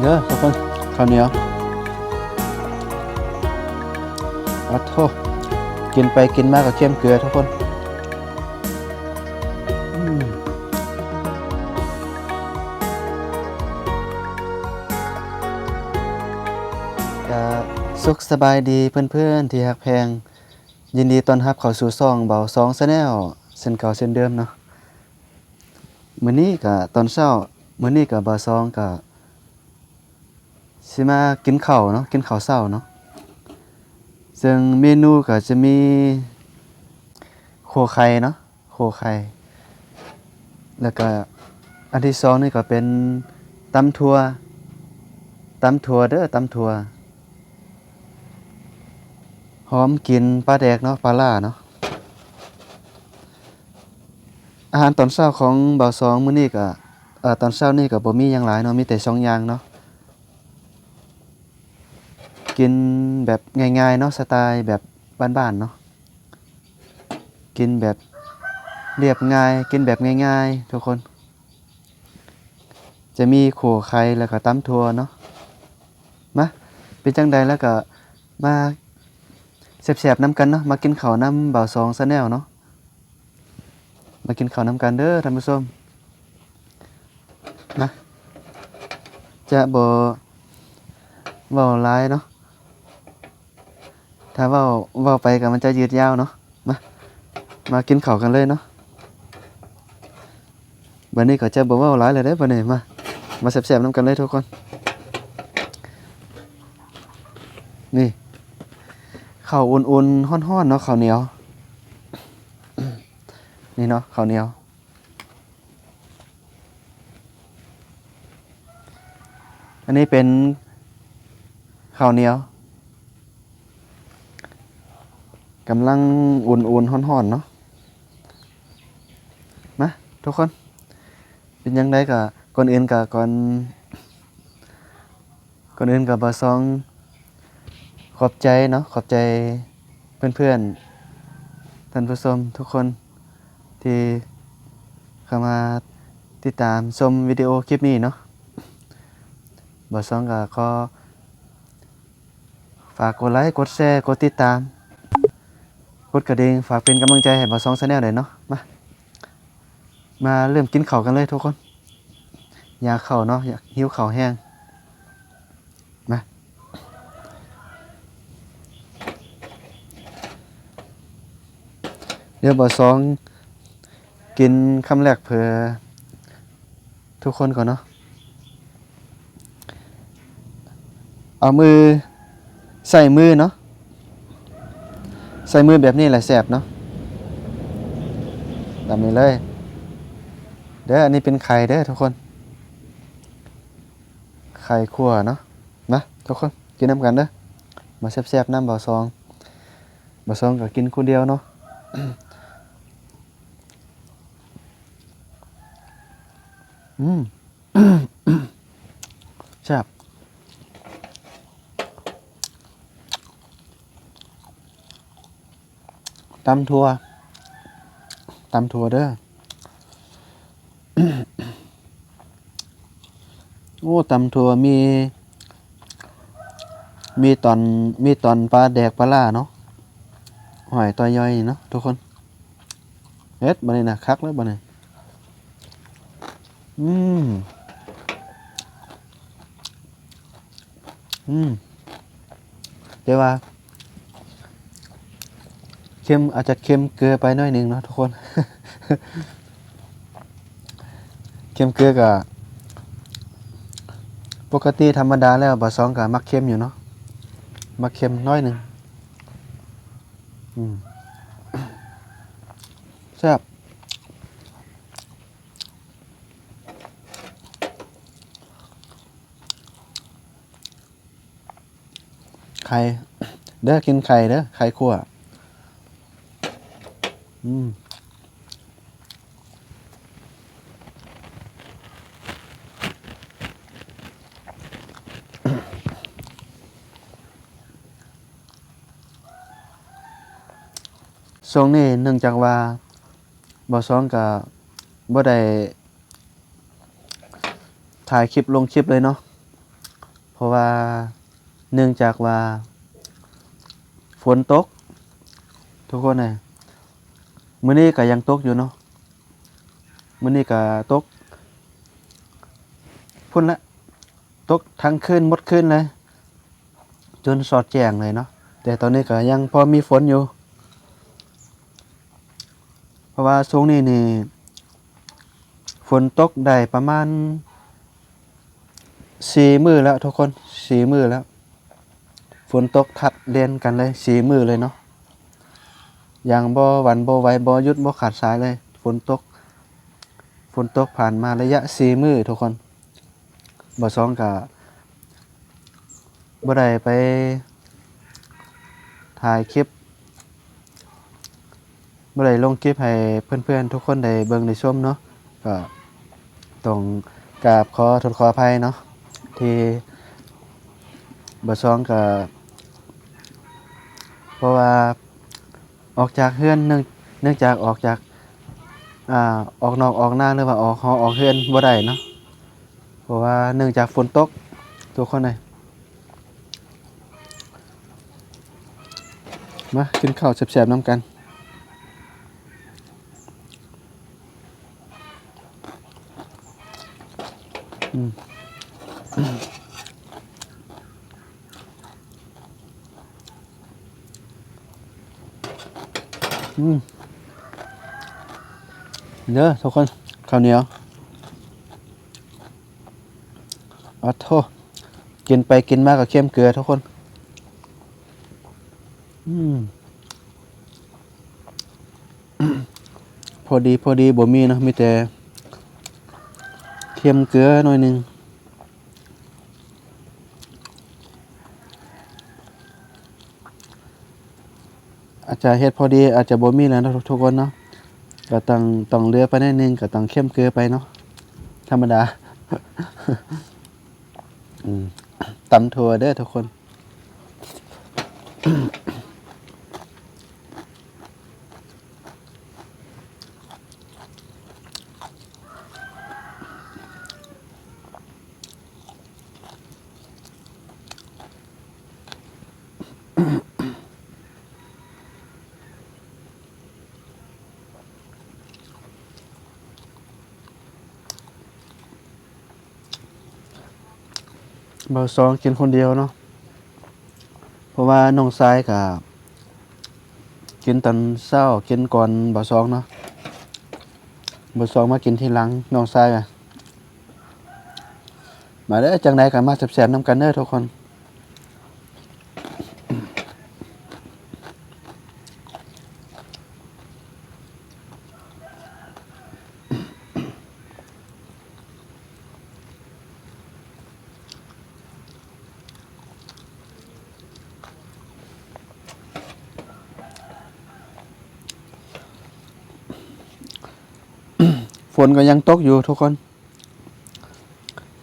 เด้อทุกคนข้าวเหนียวอัดโทกินไปกินมากกับเค็มเกลือทุกคนอืมก็สุขสบายดีเพื่อนๆที่ฮักแพง ยินดีต้อนรับเข้าสู่ซ่องเบาซองแซะแนลเส้นเก่าเส้นเดิมเนาะ มื้อนี้ก็ตอนเช้ามื้อนี้ก็เบาซองก็สิมากินข้าวเนาะกินข้าวเช้าเนาะซึ่งเมนูก็จะมีโคไข่เนาะโคไข่แล้วก็อันที่สองนี่ก็เป็นตำถั่วตำถั่วเด้อตำถั่วหอมกินปลาแดกเนาะปลาล่าเนาะ อาหารตอนเช้าของบ่าวสองมื้อนี้ก็เอ่อตอนเช้านี่ก็บ่มีหยังหลายเนาะมีแต่สองอย่างเนาะกินแบบง่ายๆเนาะสไตล์แบบบ้านๆเนาะกินแบบเรียบง่าย กินแบบง่ายๆ ทุกคน จะมีโขไข่แล้วก็ตำถั่วเนาะมาเป็นจังใดแล้วก็มาแสบๆน้ำกันเนาะมากินข้าวน้ำเบาสองซะแนวเนาะ มากินข้าวน้ำกันเด้อท่านผู้ชมนะจะบ่เว้าหลายเนาะถ้าเว้าเว้าไปก็มันจะยืดยาวเนาะมามากินข้าวกันเลยเนาะบัดนี้ก็จะบ่เว้าหลายเลยเด้อบัดนี้มามาแสบๆน้ำกันเลยทุกคนนี่ข้าวอุ่นๆห้อนๆเนาะข้าวเหนียว เนาะข้าวเหนียว อันนี้เป็นข้าวเหนียวกำลังอุ่นๆห้อนๆเนาะมาทุกคน เป็นยังไงกับก่อนอื่นกับก่อนก่อนอื่นกับบาซองขอบใจเนาะขอบใจเพื่อนๆท่านผู้ชมทุกคน ที่เข้ามาติดตามชมวิดีโอคลิปนี้เนาะบอสองก็ขอฝากกดไลค์กดแชร์กดติดตาม กดกระดิ่งฝากเป็นกำลังใจให้บอสองชาแนลหน่อยเนาะมามาเริ่มกินข้าวกันเลยทุกคน อยากข้าวเนาะอยากหิวข้าวแห้งมาเดี๋ยวบอสอง กินคำแรกเพื่อทุกคนก่อนเนาะเอามือใส่มือเนาะใส่มือแบบนี้แหละแสบเนาะแบบนี้เลยเด้ออันนี้เป็นไข่เด้อทุกคน ไข่คั่วเนาะมาทุกคนกินน้ำกันเด้อมาแซ่บๆน้ำเบ่อซองเบ่อซองก็กินคนเดียวเนาะ อืมแซ่บตำทัวตำทัวเด้อ โอ้ตำทัวมี มีตอน มีตอนปลาแดกปลาล่าเนาะหอยตัวย่อยเนาะทุกคนเฮ็ดบันนี้นะคักแล้วบันนี้ อืม อืมแต่ว่าเค็มอาจจะเค็มเกลือไปน่อยหนึงเนาะทุกคน เค็มเกลือกับปกติธรรมดาแล้วบะซองกับมักเค็มอยู่เนาะ มักเค็มน้อยหนึ่งอืมแซ่บ ไข่เด้อกินไข่เด้อไข่คั่วอืมช่วงนี้เนื่องจากว่าบ่ซ้องกับบ่ได้ถ่ายคลิปลงคลิปเลยเนาะเพราะว่า เนื่องจากว่า ฝนตก ทุกคนเลยมื้อนี้ก็ยังตกอยู่เนาะมื้อนี้ก็ตกพุ่นละตกทั้งคืนหมดคืนเลยจนสอดแจ้งเลยเนาะแต่ตอนนี้ก็ยังพอมีฝนอยู่ เพราะว่าช่วงนี้นี่ฝนตกได้ประมาณสี่มือแล้วทุกคนสี่มือแล้ว ฝนตกทัดเรียนกันเลยสี่มือเลยเนาะอย่างบ่หวันบ่ไหวบ่ยุดบ่ขาดสายเลยฝนตกฝนตกผ่านมาระยะสี่มือทุกคนบ่สองกะบ่ได้ไปถ่ายคลิปบ่ได้ลงคลิปให้เพื่อนๆทุกคนได้เบิ่งได้ชมเนาะก็ต้องกราบขอโทษขออภัยเนาะที่บ่สองก็ เพราะว่าออกจากเฮือนเนื่องเนื่องจากออกจากอ่าออกนอกออกหน้าหรือว่าออกหอออกเฮือนบ่ได้เนาะเพราะว่าเนื่องจากฝนตกทุกคนเลยมากินข้าวแซ่บๆน้ำกัน เด้อทุกคนข้าวเหนียวอ๋อโทษกินไปกินมากกับเข้มเกลือทุกคน อืมพอดีพอดีบ่มีเนาะมีแต่เค็มเกลือหน่อยหนึ่งอาจจะเฮ็ดพอดีอาจจะบ่มีแล้วนะทุกคนเนาะ ก็ต้องต้องเลือไปนิดนึงก็ต้องเข้มเกลือไปเนาะธรรมดาอืมตำถั่วเด้อทุกคน เบอร์สองกินคนเดียวเนาะเพราะว่าน้องซ้ายกับกินตอนเช้ากินก่อนเบอร์สองเนาะเบอร์สองมากินทีหลังน้องซ้ายอะมาได้จังไดกันมาแสบๆน้ำกันเด้อทุกคน ฝนก็ยังตกอยู่ทุกคน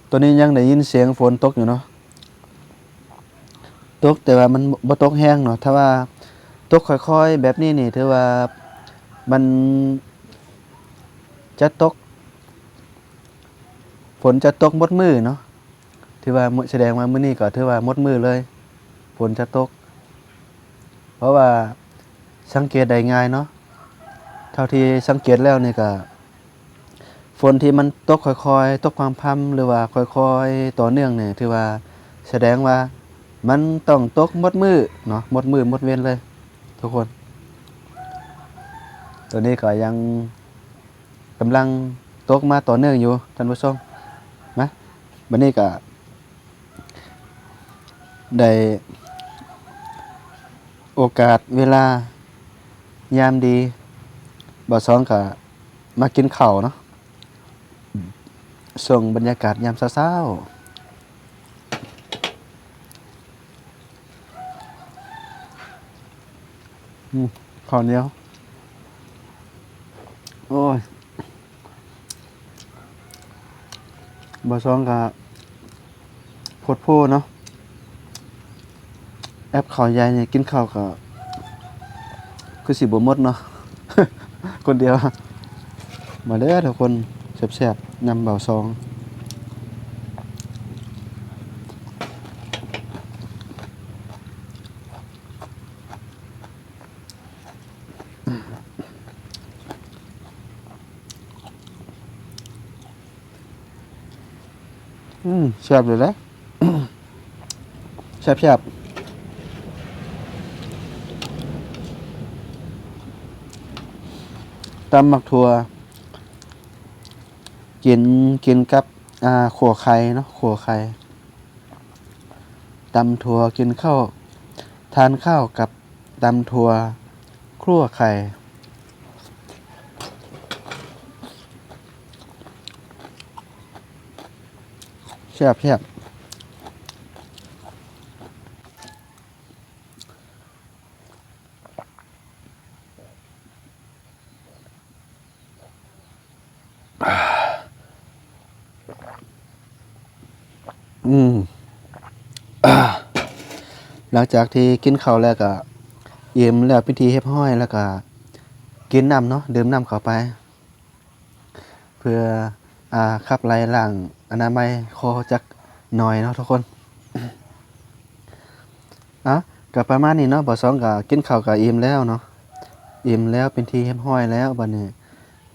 ตัวนี้ยังได้ยินเสียงฝนตกอยู่เนาะ ตกแต่ว่ามันบ่ตกแห้งเนาะ ถ้าว่าตกค่อยๆ แบบนี้นี่ถือว่ามันจะตก ฝนจะตกหมดมือเนาะ ถือว่าแสดงว่ามื้อนี้ก็ถือว่าหมดมือเลย ฝนจะตก เพราะว่าสังเกตได้ง่ายเนาะ เท่าที่สังเกตแล้วนี่ก็ นที่มันตกค่อยๆตกความพำหรือว่าค่อยๆต่อเนื่องเนี่ยถือว่าแสดงว่ามันต้องตกหมดมือเนาะหมดมือหมดเว้นเลย ทุกคน ตัวนี้ก็ยังกำลังตกมาต่อเนื่องอยู่ท่านผู้ชมนะวันนี้ก็ได้โอกาสเวลายามดีบ่สองก็มากินข้าเนาะ ส่งบรรยากาศยามเช้าๆอืมข้าวเหนียว โอ้ยบะซองกับโพดโพเนาะ แอปข่าวใหญ่เนี่ยกินข้าวกับคือสิบหมดเนาะ คนเดียว มาเด้อทุกคน แซ่บๆนำเบาซองอืมแซ่บเลยแหละแซ่บตำหมักถั่ว กินกินกับอ่าขัวไข่เนาะขัวไข่ตำถั่วกินข้าวทานข้าวกับตำถั่วครั่วไข่แซ่บแซ่บอืม อ่าหลั งจากที่กินข้าวแล้วก็เยี่ยมแล้วพิธีเฮ็บห้อยแล้วก็กินน้ำเนาะดื่มน้ำเข้าไป เพื่ออ่าขับไล่ล้างอนามัยคอจักหน่อยเนาะทุกคนอะก็ประมาณนี้เนาะบ่สองก็กินข้าวก็อิ่มแล้วเนาะอิ่มแล้วเป็นที่เรียบร้อยแล้วบัดนี้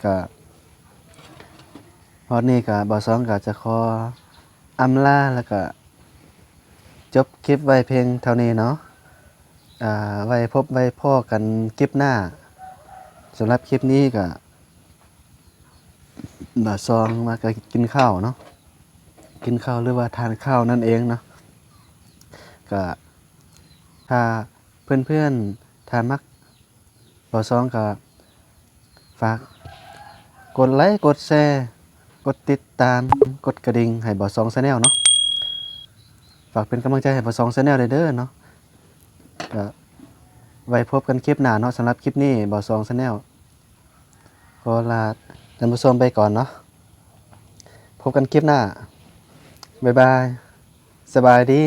ก็พอดนี้ก็บ่สองก็จะขออำลาแล้วก็ จบคลิปไว้เพียงเท่านี้เนาะอ่าไว้พบไว้พ่อกันคลิปหน้าสำหรับคลิปนี้ก็บาซองมาก็กินข้าวเนาะกินข้าวหรือว่าทานข้าวนั่นเองเนาะก็ถ้าเพื่อนๆถ้ามักบาซองก็ฝากกดไลค์กดแชร์กดติดตามกดกระดิ่งให้บาซองแชาแนลเนาะ ฝากเป็นกำลังใจให้บอสองชนแนลเด้อเนาะก็ไว้พบกันคลิปหน้าเนาะสำหรับคลิปนี้บอสองชนแนลขอลาท่านผู้ชมไปก่อนเนาะพบกันคลิปหน้า บ๊ายบาย สบายดี